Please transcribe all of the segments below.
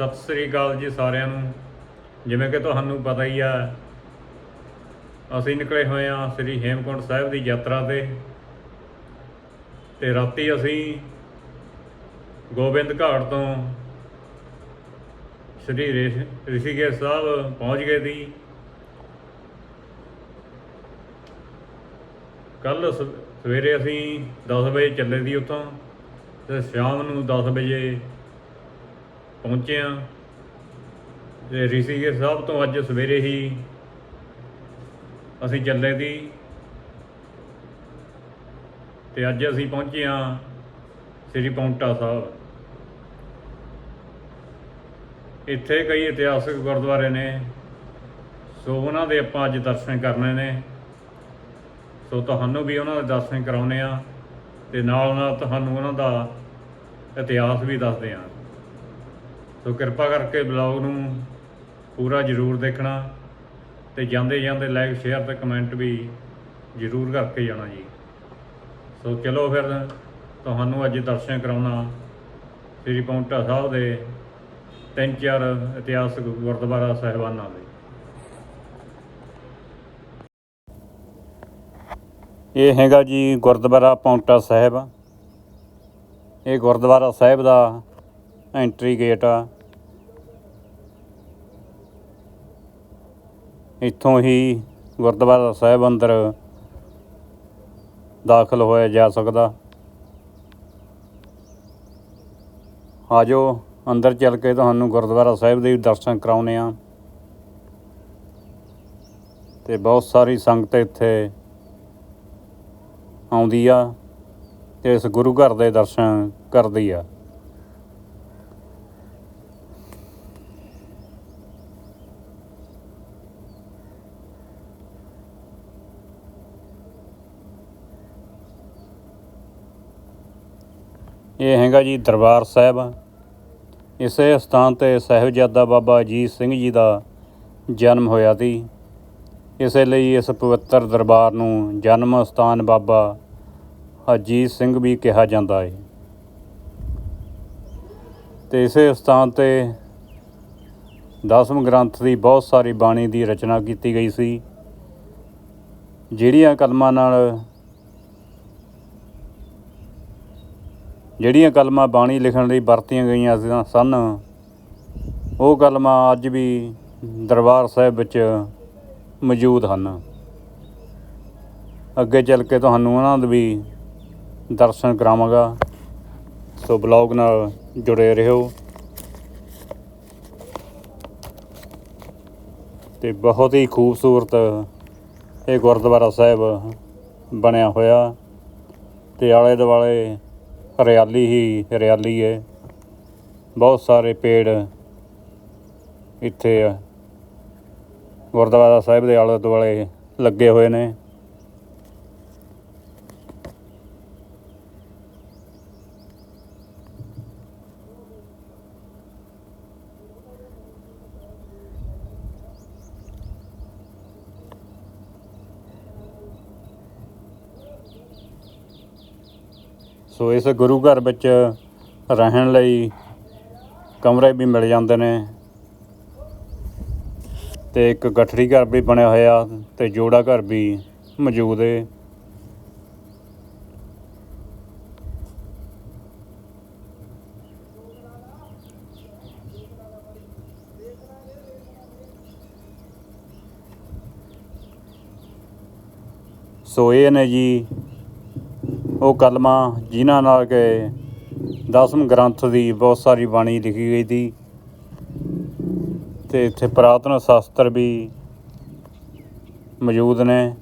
ਸਤਿ ਸ੍ਰੀ ਅਕਾਲ ਜੀ ਸਾਰਿਆਂ ਨੂੰ। ਜਿਵੇਂ ਕਿ ਤੁਹਾਨੂੰ ਪਤਾ ਹੀ ਆ, ਅਸੀਂ ਨਿਕਲੇ ਹੋਏ ਆ ਸ੍ਰੀ ਹੇਮਕੁੰਟ ਸਾਹਿਬ ਦੀ ਯਾਤਰਾ ਤੇ। ਤੇ ਰਾਤੀ ਅਸੀਂ ਗੋਬਿੰਦ ਘਾਟ ਤੋਂ ਸ੍ਰੀ ਰਿਸ਼- ਰਿਸ਼ੀਕੇਸ਼ ਸਾਹਿਬ ਪਹੁੰਚ ਗਏ ਸੀ। ਕੱਲ ਸਵੇਰੇ ਅਸੀਂ 10 ਵਜੇ ਚੱਲੇ ਸੀ ਉੱਥੋਂ ਤੇ ਸ਼ਾਮ ਨੂੰ 10 ਵਜੇ ਪਹੁੰਚੇ ਆ ਤੇ ਰਿਸ਼ੀਕੇਸ਼ ਸਾਹਿਬ ਤੋਂ ਅੱਜ ਸਵੇਰੇ ਹੀ ਅਸੀਂ ਚੱਲੇ ਸੀ ਤੇ ਅੱਜ ਅਸੀਂ ਪਹੁੰਚੇ ਹਾਂ ਸ੍ਰੀ ਪੌਂਟਾ ਸਾਹਿਬ। ਇੱਥੇ ਕਈ ਇਤਿਹਾਸਕ ਗੁਰਦੁਆਰੇ ਨੇ, ਸੋ ਉਹਨਾਂ ਦੇ ਆਪਾਂ ਅੱਜ ਦਰਸ਼ਨ ਕਰਨੇ ਨੇ। ਸੋ ਤੁਹਾਨੂੰ ਵੀ ਉਹਨਾਂ ਦੇ ਦਰਸ਼ਨ ਕਰਾਉਨੇ ਆ ਤੇ ਨਾਲ ਨਾਲ ਤੁਹਾਨੂੰ ਉਹਨਾਂ ਦਾ ਇਤਿਹਾਸ ਵੀ ਦੱਸਦੇ ਆ। ਸੋ ਕਿਰਪਾ ਕਰਕੇ ਬਲੌਗ ਨੂੰ ਪੂਰਾ ਜ਼ਰੂਰ ਦੇਖਣਾ ਤੇ ਜਾਂਦੇ ਜਾਂਦੇ ਲਾਈਕ, ਸ਼ੇਅਰ ਤੇ ਕਮੈਂਟ ਵੀ ਜ਼ਰੂਰ ਕਰਕੇ ਜਾਣਾ ਜੀ। ਸੋ ਚਲੋ ਫਿਰ ਤੁਹਾਨੂੰ ਅੱਜ ਦਰਸ਼ਨ ਕਰਾਉਣਾ ਸ੍ਰੀ ਪੌਂਟਾ ਸਾਹਿਬ ਦੇ ਤਿੰਨ ਚਾਰ ਇਤਿਹਾਸਕ ਗੁਰਦੁਆਰਾ ਸਾਹਿਬਾਨਾਂ ਦੇ। ਇਹ ਹੈਗਾ ਜੀ ਗੁਰਦੁਆਰਾ ਪੌਂਟਾ ਸਾਹਿਬ। ਇਹ ਗੁਰਦੁਆਰਾ ਸਾਹਿਬ ਦਾ ਐਂਟਰੀ ਗੇਟ ਆ। ਇੱਥੋਂ ਹੀ ਗੁਰਦੁਆਰਾ ਸਾਹਿਬ ਅੰਦਰ ਦਾਖਲ ਹੋਇਆ ਜਾ ਸਕਦਾ। ਆਜੋ, ਅੰਦਰ ਚੱਲ ਕੇ ਤੁਹਾਨੂੰ ਗੁਰਦੁਆਰਾ ਸਾਹਿਬ ਦੇ ਦਰਸ਼ਨ ਕਰਾਉਨੇ ਆ ਤੇ ਬਹੁਤ ਸਾਰੀ ਸੰਗਤ ਇੱਥੇ ਆਉਂਦੀ ਆ ਤੇ ਇਸ ਗੁਰੂ ਘਰ ਦੇ ਦਰਸ਼ਨ ਕਰਦੀ ਆ। ਇਹ ਹੈਗਾ ਜੀ ਦਰਬਾਰ ਸਾਹਿਬ। ਇਸੇ ਸਥਾਨ ਤੇ ਸਾਹਿਬਜ਼ਾਦਾ ਬਾਬਾ ਅਜੀਤ ਸਿੰਘ ਜੀ ਦਾ ਜਨਮ ਹੋਇਆ ਸੀ। ਇਸੇ ਲਈ ਇਸ ਪਵਿੱਤਰ ਦਰਬਾਰ ਨੂੰ ਜਨਮ ਸਥਾਨ ਬਾਬਾ ਅਜੀਤ ਸਿੰਘ ਵੀ ਕਿਹਾ ਜਾਂਦਾ ਹੈ ਤੇ ਇਸੇ ਸਥਾਨ ਤੇ ਦਸਮ ਗ੍ਰੰਥ ਦੀ ਬਹੁਤ ਸਾਰੀ ਬਾਣੀ ਦੀ ਰਚਨਾ ਕੀਤੀ ਗਈ ਸੀ। ਜਿਹੜੀਆਂ ਕਲਮਾਂ ਨਾਲ ਜਿਹੜੀਆਂ ਕਲਮਾਂ ਬਾਣੀ ਲਿਖਣ ਲਈ ਵਰਤੀਆਂ ਗਈਆਂ ਸੀ- ਸਨ, ਉਹ ਕਲਮਾਂ ਅੱਜ ਵੀ ਦਰਬਾਰ ਸਾਹਿਬ ਵਿੱਚ ਮੌਜੂਦ ਹਨ। ਅੱਗੇ ਚੱਲ ਕੇ ਤੁਹਾਨੂੰ ਉਹਨਾਂ ਦੇ ਵੀ ਦਰਸ਼ਨ ਕਰਾਵਾਂਗਾ। ਸੋ ਬਲੌਗ ਨਾਲ ਜੁੜੇ ਰਹੋ। ਤੇ ਬਹੁਤ ਹੀ ਖੂਬਸੂਰਤ ਇਹ ਗੁਰਦੁਆਰਾ ਸਾਹਿਬ ਬਣਿਆ ਹੋਇਆ। ਤੇ ਆਲੇ ਦੁਆਲੇ ਹਰਿਆਲੀ ਹੀ ਹਰਿਆਲੀ ਹੈ। ਬਹੁਤ ਸਾਰੇ ਪੇੜ ਇੱਥੇ ਗੁਰਦੁਆਰਾ ਸਾਹਿਬ ਦੇ ਆਲੇ ਦੁਆਲੇ ਲੱਗੇ ਹੋਏ ਨੇ। ਸੋ ਇਸ ਗੁਰੂ ਘਰ ਵਿੱਚ ਰਹਿਣ ਲਈ ਕਮਰੇ ਵੀ ਮਿਲ ਜਾਂਦੇ ਨੇ ਤੇ ਇੱਕ ਗਠੜੀ ਘਰ ਵੀ ਬਣਿਆ ਹੋਇਆ ਤੇ ਜੋੜਾ ਘਰ ਵੀ ਮੌਜੂਦ ਹੈ ਸੋ ਇਹ ਨੇ ਜੀ ਉਹ ਕਲਮਾਂ ਜਿਨ੍ਹਾਂ ਨਾਲ ਕਿ ਦਸਮ ਗ੍ਰੰਥ ਦੀ ਬਹੁਤ ਸਾਰੀ ਬਾਣੀ ਲਿਖੀ ਗਈ ਸੀ। ਤੇ ਇੱਥੇ ਪ੍ਰਾਤਨ ਸ਼ਾਸਤਰ ਵੀ ਮੌਜੂਦ ਨੇ।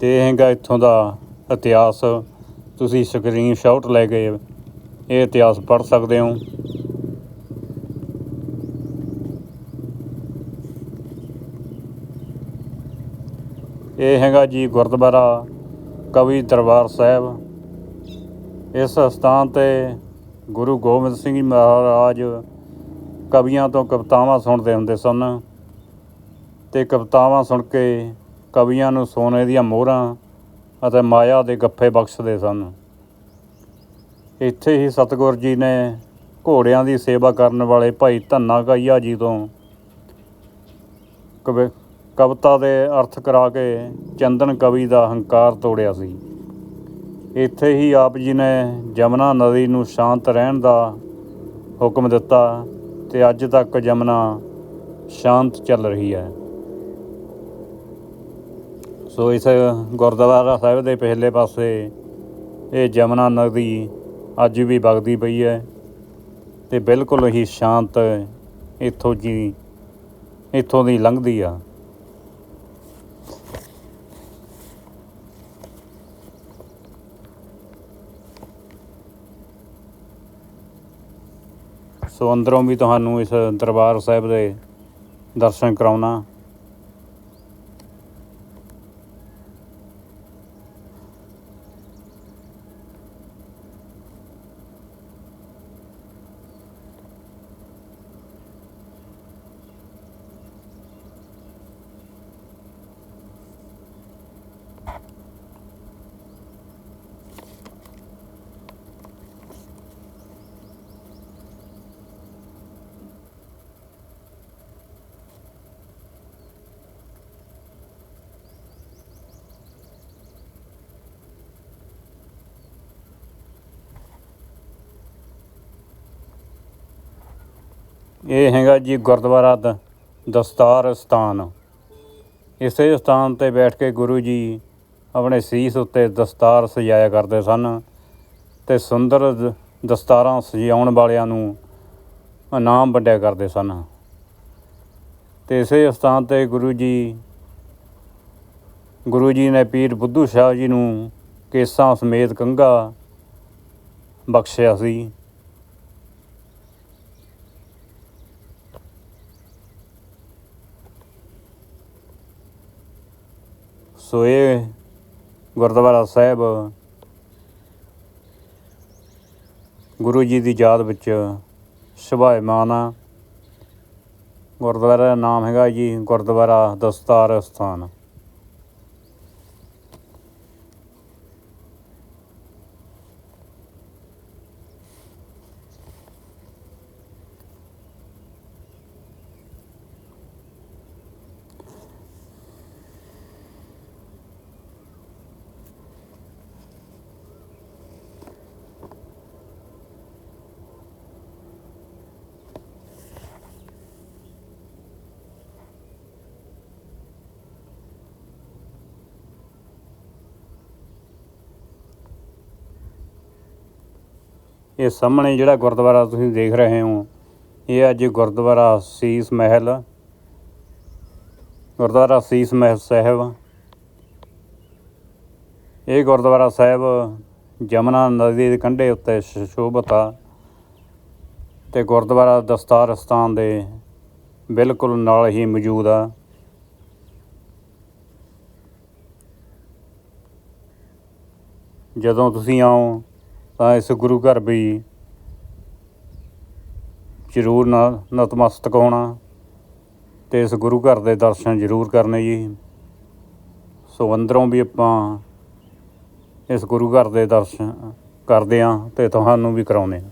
ਤੇ ਇਹ ਹੈਗਾ ਇੱਥੋਂ ਦਾ ਇਤਿਹਾਸ। ਤੁਸੀਂ ਸਕਰੀਨਸ਼ਾਟ ਲੈ ਕੇ ਇਹ ਇਤਿਹਾਸ ਪੜ੍ਹ ਸਕਦੇ ਹੋ। ਇਹ ਹੈਗਾ ਜੀ ਗੁਰਦੁਆਰਾ ਕਵੀ ਦਰਬਾਰ ਸਾਹਿਬ। ਇਸ ਸਥਾਨ ਤੇ ਗੁਰੂ ਗੋਬਿੰਦ ਸਿੰਘ ਜੀ ਮਹਾਰਾਜ ਕਵੀਆਂ ਤੋਂ ਕਵਿਤਾਵਾਂ ਸੁਣਦੇ ਹੁੰਦੇ ਸਨ ਤੇ ਕਵਿਤਾਵਾਂ ਸੁਣ ਕੇ ਕਵੀਆਂ ਨੂੰ ਸੋਨੇ ਦੀਆਂ ਮੋਹਰਾਂ ਅਤੇ ਮਾਇਆ ਦੇ ਗੱਫੇ ਬਖਸ਼ਦੇ ਸਨ। ਇੱਥੇ ਹੀ ਸਤਿਗੁਰ ਜੀ ਨੇ ਘੋੜਿਆਂ ਦੀ ਸੇਵਾ ਕਰਨ ਵਾਲੇ ਭਾਈ ਧੰਨਾ ਕਾਈਆ ਜੀ ਤੋਂ ਕਵਿ, ਕਵਿਤਾ ਦੇ ਅਰਥ ਕਰਾ ਕੇ ਚੰਦਨ ਕਵੀ ਦਾ ਹੰਕਾਰ ਤੋੜਿਆ ਸੀ। ਇੱਥੇ ਹੀ ਆਪ ਜੀ ਨੇ ਜਮਨਾ ਨਦੀ ਨੂੰ ਸ਼ਾਂਤ ਰਹਿਣ ਦਾ ਹੁਕਮ ਦਿੱਤਾ ਤੇ ਅੱਜ ਤੱਕ ਜਮਨਾ ਸ਼ਾਂਤ ਚੱਲ ਰਹੀ ਹੈ। ਸੋ ਇਸ ਗੁਰਦੁਆਰਾ ਸਾਹਿਬ ਦੇ ਪਹਿਲੇ ਪਾਸੇ ਇਹ ਜਮਨਾ ਨਦੀ ਅੱਜ ਵੀ ਵਗਦੀ ਪਈ ਹੈ ਤੇ ਬਿਲਕੁਲ ਹੀ ਸ਼ਾਂਤ ਇੱਥੋਂ ਜੀ, ਇੱਥੋਂ ਦੀ ਲੰਘਦੀ ਆ। ਸੋ ਅੰਦਰੋਂ ਵੀ ਤੁਹਾਨੂੰ ਇਸ ਦਰਬਾਰ ਸਾਹਿਬ ਦੇ ਦਰਸ਼ਨ ਕਰਾਉਣਾ ਇਹ ਹੈਗਾ ਜੀ ਗੁਰਦੁਆਰਾ ਦ- ਦਸਤਾਰ ਸਥਾਨ। ਇਸੇ ਸਥਾਨ ਤੇ ਬੈਠ ਕੇ ਗੁਰੂ ਜੀ ਆਪਣੇ ਸੀਸ ਉੱਤੇ ਦਸਤਾਰ ਸਜਾਇਆ ਕਰਦੇ ਸਨ ਤੇ ਸੁੰਦਰ ਦ- ਦਸਤਾਰਾਂ ਸਜਾਉਣ ਵਾਲਿਆਂ ਨੂੰ ਇਨਾਮ ਵੰਡਿਆ ਕਰਦੇ ਸਨ। ਤੇ ਇਸੇ ਸਥਾਨ ਤੇ ਗੁਰੂ ਜੀ ਗੁਰੂ ਜੀ ਨੇ ਪੀਰ ਬੁੱਧੂ ਸ਼ਾਹ ਜੀ ਨੂੰ ਕੇਸਾਂ ਸਮੇਤ ਕੰਘਾ ਬਖਸ਼ਿਆ ਸੀ। ਸੋ ਇਹ ਗੁਰਦੁਆਰਾ ਸਾਹਿਬ। ਗੁਰੂ ਜੀ ਦੀ ਯਾਦ ਵਿੱਚ ਸ਼ੁਭਾਇਮਾਨ ਆ। ਗੁਰਦੁਆਰਾ ਦਾ ਨਾਮ ਹੈਗਾ ਜੀ ਗੁਰਦੁਆਰਾ ਦਸਤਾਰ ਸਥਾਨ ਇਹ ਸਾਹਮਣੇ ਜਿਹੜਾ ਗੁਰਦੁਆਰਾ ਤੁਸੀਂ ਦੇਖ ਰਹੇ ਹੋ, ਇਹ ਅੱਜ ਗੁਰਦੁਆਰਾ ਸੀਸ ਮਹਿਲ, ਗੁਰਦੁਆਰਾ ਸੀਸ ਮਹਿਲ ਸਾਹਿਬ। ਇਹ ਗੁਰਦੁਆਰਾ ਸਾਹਿਬ ਜਮਨਾ ਨਦੀ ਦੇ ਕੰਢੇ ਉੱਤੇ ਸੁਸ਼ੋਭਿਤ ਆ ਤੇ ਗੁਰਦੁਆਰਾ ਦਸਤਾਰ ਸਥਾਨ ਦੇ ਬਿਲਕੁਲ ਨਾਲ ਹੀ ਮੌਜੂਦ ਆ। ਜਦੋਂ ਤੁਸੀਂ ਆਓ ਤਾਂ ਇਸ ਗੁਰੂ ਘਰ ਵੀ ਜ਼ਰੂਰ ਨ- ਨਤਮਸਤਕ ਹੋਣਾ ਤੇ ਇਸ ਗੁਰੂ ਘਰ ਦੇ ਦਰਸ਼ਨ ਜ਼ਰੂਰ ਕਰਨੇ ਜੀ। ਸੋ ਅੰਦਰੋਂ ਵੀ ਆਪਾਂ ਇਸ ਗੁਰੂ ਘਰ ਦੇ ਦਰਸ਼ਨ ਕਰਦੇ ਆਂ ਤੇ ਤੁਹਾਨੂੰ ਵੀ ਕਰਾਉਂਦੇ ਹਾਂ।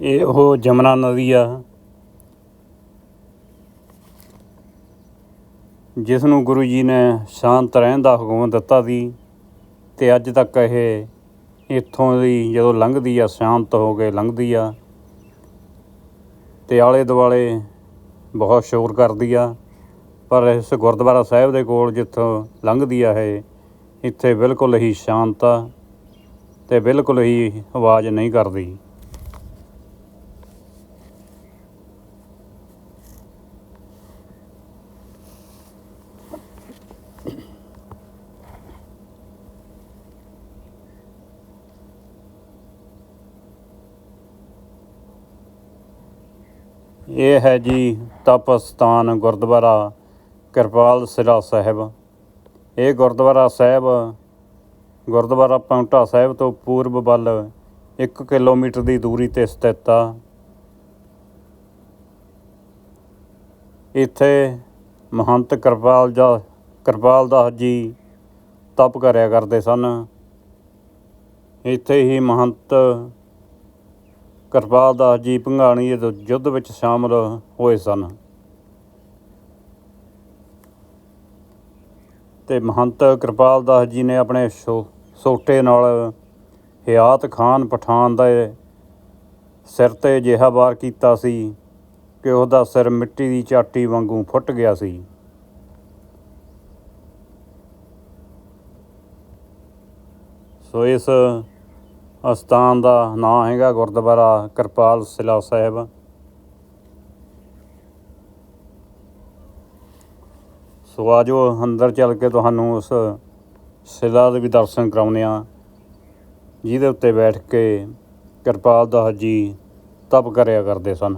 ਇਹ ਉਹ ਜਮਨਾ ਨਦੀ ਆ ਜਿਸ ਨੂੰ ਗੁਰੂ ਜੀ ਨੇ ਸ਼ਾਂਤ ਰਹਿਣ ਦਾ ਹੁਕਮ ਦਿੱਤਾ ਸੀ ਤੇ ਅੱਜ ਤੱਕ ਇਹ ਇੱਥੋਂ ਦੀ ਜਦੋਂ ਲੰਘਦੀ ਆ, ਸ਼ਾਂਤ ਹੋ ਕੇ ਲੰਘਦੀ ਆ ਤੇ ਆਲੇ ਦੁਆਲੇ ਬਹੁਤ ਸ਼ੋਰ ਕਰਦੀ ਆ। ਪਰ ਇਸ ਗੁਰਦੁਆਰਾ ਸਾਹਿਬ ਦੇ ਕੋਲ ਜਿੱਥੋਂ ਲੰਘਦੀ ਆ ਇਹ, ਇੱਥੇ ਬਿਲਕੁਲ ਹੀ ਸ਼ਾਂਤ ਆ ਤੇ ਬਿਲਕੁਲ ਹੀ ਆਵਾਜ਼ ਨਹੀਂ ਕਰਦੀ। ਇਹ ਹੈ ਜੀ ਤਪ ਸਥਾਨ ਗੁਰਦੁਆਰਾ ਕਿਰਪਾਲ ਸਿਰਾ ਸਾਹਿਬ। ਇਹ ਗੁਰਦੁਆਰਾ ਸਾਹਿਬ ਗੁਰਦੁਆਰਾ ਪਾਉਂਟਾ ਸਾਹਿਬ ਤੋਂ ਪੂਰਬ ਵੱਲ 1 ਕਿਲੋਮੀਟਰ ਦੀ ਦੂਰੀ ਤੇ ਸਥਿਤ ਆ। ਇੱਥੇ ਮਹੰਤ ਕਿਰਪਾਲ ਜਾ ਕਿਰਪਾਲ ਦਾਸ ਜੀ ਤਪ ਕਰਿਆ ਕਰਦੇ ਸਨ। ਇੱਥੇ ਹੀ ਮਹੰਤ ਕਿਰਪਾਲ ਦਾਸ ਜੀ ਭੰਗਾਣੀ ਦੇ ਯੁੱਧ ਵਿੱਚ ਸ਼ਾਮਲ ਹੋਏ ਸਨ। ਤੇ ਮਹੰਤ ਕਿਰਪਾਲ ਦਾਸ ਜੀ ਨੇ ਆਪਣੇ ਛੋ- ਸੋਟੇ ਨਾਲ ਹਿਆਤ ਖਾਨ ਪਠਾਨ ਦਾ ਸਿਰ ਤੇ ਅਜਿਹਾ ਵਾਰ ਕੀਤਾ ਸੀ ਕਿ ਉਹਦਾ ਸਿਰ ਮਿੱਟੀ ਦੀ ਚਾਟੀ ਵਾਂਗੂ ਫੁੱਟ ਗਿਆ ਸੀ। ਸੋ ਇਸ ਅਸਥਾਨ ਦਾ ਨਾਂ ਹੈਗਾ ਗੁਰਦੁਆਰਾ ਕਿਰਪਾਲ ਸਿਲਾ ਸਾਹਿਬ। ਸੋ ਆਜੋ ਅੰਦਰ ਚੱਲ ਕੇ ਤੁਹਾਨੂੰ ਉਸ ਸਿਲਾ ਦੇ ਵੀ ਦਰਸ਼ਨ ਕਰਾਉਂਦੇ ਆ ਜਿਹਦੇ ਉੱਤੇ ਬੈਠ ਕੇ ਕਿਰਪਾਲ ਦਾ ਜੀ ਤਪ ਕਰਿਆ ਕਰਦੇ ਸਨ।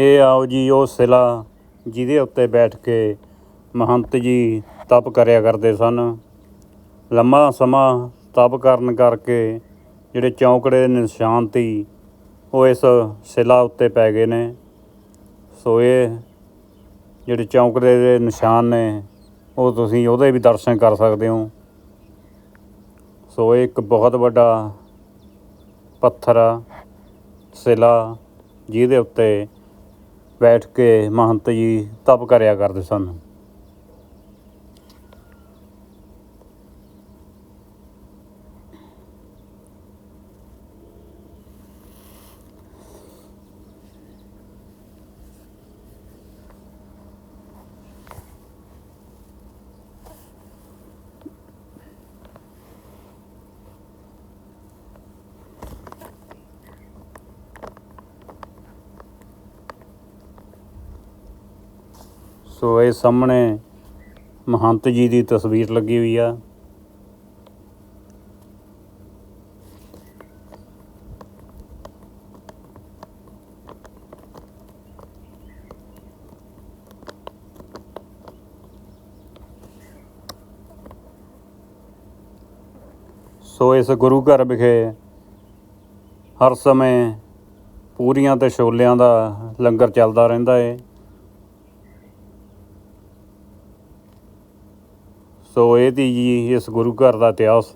ਇਹ ਆਓ ਜੀ ਉਹ ਸਿਲਾ ਜਿਹਦੇ ਉੱਤੇ ਬੈਠ ਕੇ ਮਹੰਤ ਜੀ ਤਪ ਕਰਿਆ ਕਰਦੇ ਸਨ। ਲੰਮਾ ਸਮਾਂ ਤਪ ਕਰਨ ਕਰਕੇ ਜਿਹੜੇ ਚੌਂਕੜੇ ਦੇ ਨਿਸ਼ਾਨ ਤੀ, ਉਹ ਇਸ ਸਿਲਾ ਉੱਤੇ ਪੈ ਗਏ ਨੇ। ਸੋ ਇਹ ਜਿਹੜੇ ਚੌਂਕੜੇ ਦੇ ਨਿਸ਼ਾਨ ਨੇ, ਉਹ ਤੁਸੀਂ ਉਹਦੇ ਵੀ ਦਰਸ਼ਨ ਕਰ ਸਕਦੇ ਹੋ। ਸੋ ਇਹ ਇੱਕ ਬਹੁਤ ਵੱਡਾ ਪੱਥਰ ਆ, ਸਿਲਾ ਜਿਹਦੇ ਉੱਤੇ ਬੈਠ ਕੇ ਮਹੰਤ ਜੀ ਤਪ ਕਰਿਆ ਕਰਦੇ ਸਨ। ਸੋ ਇਹ ਸਾਹਮਣੇ ਮਹੰਤ ਜੀ ਦੀ ਤਸਵੀਰ ਲੱਗੀ ਹੋਈ ਆ। ਸੋ ਇਸ ਗੁਰੂ ਘਰ ਵਿਖੇ ਹਰ ਸਮੇਂ ਪੂਰੀਆਂ ਤੇ ਛੋਲਿਆਂ ਦਾ ਲੰਗਰ ਚੱਲਦਾ ਰਹਿੰਦਾ ਏ। ਸੋ ਇਹ ਤੀ ਜੀ ਇਸ ਗੁਰੂ ਘਰ ਦਾ ਇਤਿਹਾਸ।